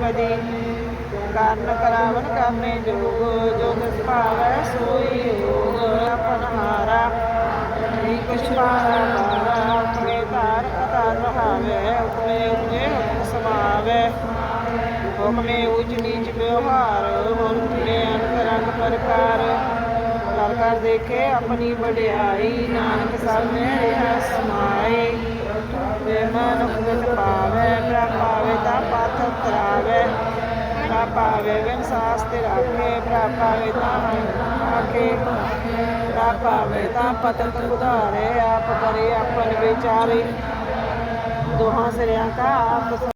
ਕਦੀ ਕਰਨ ਕਰਾਵਨ ਕਾਮੇ ਜੋਗ ਜੋਗ ਭਾਵੈ ਸੋਈ ਯੋਗ ਆਪਨ ਹਾਰਾ ਨਹੀਂ ਕੁਛ ਪਾਰਾ ਮਾਰਾ ਆਪਣੇ ਧਾਰ ਅਧਾਰ ਰਹਾਵੇ ਆਪਣੇ ਉਤੇ ਹੁਕਮ ਸਮਾਵੇ ਹੁਕਮੇ ਉਚ ਨੀਚ ਵਿਵਹਾਰ ਹੋਰ ਤੇ ਅੰਤਰੰਗ ਪ੍ਰਕਾਰ ਦੇਖੇ ਆਪਣੀ ਵਡਿਆਈ, ਨਾਨਕ ਸਭ ਨੇ ਰਿਹਾ ਸਮਾਈ ਵੇ ਮਨ ਉਪਤ ਪਾਵੇ ਪ੍ਰਪਾਵੇ ਤਾਂ ਪਥ ਤਰਾਵੇ ਪ੍ਰਪਾਵੇ ਵਿਨ ਸਾਸ ਤੇ ਰਾਖੇ ਪ੍ਰਪਾਵੇ ਤਾਂ ਆਖੇ। ਪ੍ਰਪਾਵੇ ਤਾਂ ਪਤਤ ਉਧਾਰੇ, ਆਪ ਕਰੇ ਆਪਨ ਵਿਚਾਰੇ। ਦੋਹਾਂ ਸਿਰਿਆਂ ਕਾ ਆਪ